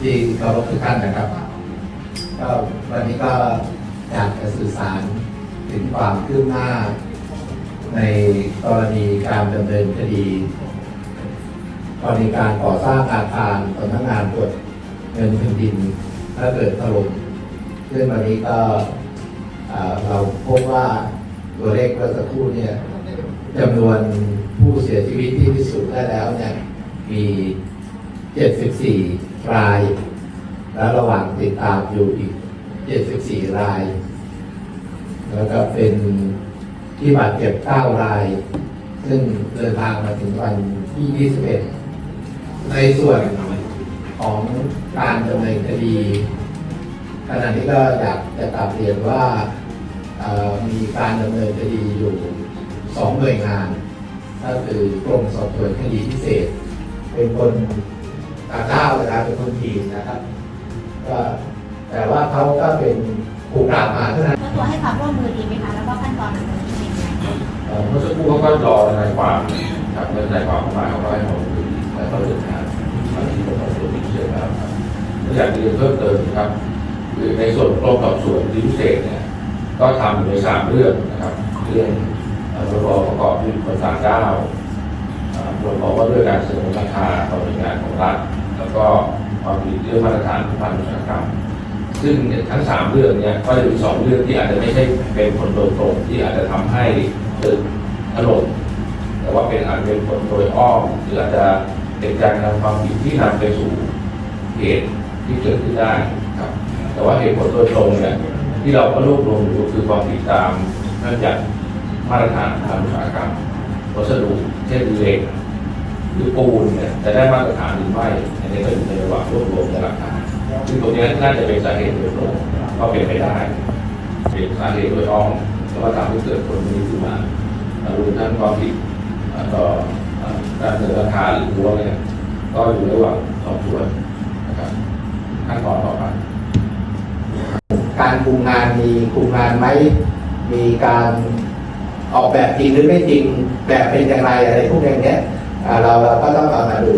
ที่เคารพทุกท่านนะครับก็วันนี้ก็อยากจะสื่อสารถึงความคืบหน้า ในกรณีการดำเนินคดีกรณีการก่อสร้างอาคารสำนักงานตรวจเงินแผ่นดินถ้าเกิดถล่มซึ่งวันนี้ก็เราพบว่าตัวเลขเมื่อสักครู่เนี่ยจำนวนผู้เสียชีวิตที่พิสูจน์ได้แล้วเนี่ยมี 74 ราย และระหว่างติดตามอยู่อีก 74 ราย แล้วก็เป็นที่บาดเจ็บ 9 ราย ซึ่งเดินทางมาถึงวันที่ 21 ในส่วนของการดำเนินคดีขณะนี้ก็อยากจะกลับเรียนว่ามีการดำเนินคดีอยู่สองหน่วยงาน ก็คือกรมสอบสวนคดีพิเศษ เป็นคน ต่างด้าวนะครับเป็นคนจีนนะครับก็แต่ว่าเขาก็เป็นผู้กล่าวมาเท่านั้นเจ้าตัวให้ความร่วมมือดีไหมคะแล้วก็ขั้นตอนดำเนินคดีเป็นยังไงเอ่อเมื่อสักครู่เขาก็รอทนายความครับเมื่อทนายความเข้ามาเขาก็ให้เราดูแล้วก็เดินทางมาที่กรมสอบสวนพิเศษแล้วครับก็อยากจะเรียนเพิ่มเติมนะครับคือในส่วนของกรมสอบสวนคดีพิเศษเนี่ยก็ทำอยู่ในสามเรื่องนะครับเรื่องเอ่อพรบประกอบด้วยคนต่างด้าวเอ่อพรบว่าด้วยการเสนอราคาต่อหน่วยงานของรัฐแล้วก็ ความผิดเรื่องมาตรฐานพันธุอุตสาหกรรมซึ่งทั้งสามเรื่องเนี่ยก็จะมีสองเรื่องที่อาจจะไม่ใช่เป็นผลโดยตรงที่อาจจะทำให้เกิดถล่มแต่ว่าเป็นอาจเป็นผลโดยอ้อมหรืออาจจะเป็นการทำความผิดที่นำไปสู่เหตุที่เกิดขึ้นได้ครับ แต่ว่าเหตุผลโดยตรงเนี่ยที่เราก็รวบรวมอยู่คือความผิดตามนั่นจากมาตรฐานทางอุตสาหกรรมวัสดุเช่นเหล็ก หรือปูนเนี่ยจะได้มาตรฐานหรือไม่อันนี้ก็อยู่ในระหว่างรวบรวมหลักฐานซึ่งตรงนี้น่าจะเป็นสาเหตุโดยตรงก็เป็นไปได้เป็นสาเหตุโดยอ้อมแล้วก็ทำให้เกิดผลนี้ขึ้นมารวมทั้งความผิดต่อการเสนอราคาหรือหัวเนี่ยก็อยู่ระหว่างสอบสวนนะครับขั้นตอนต่อไปการคุมงานมีคุมงานไหมมีการออกแบบจริงหรือไม่จริงแบบเป็นอย่างไรอะไรพวกอย่างเนี้ย เราก็ต้องเอามาดู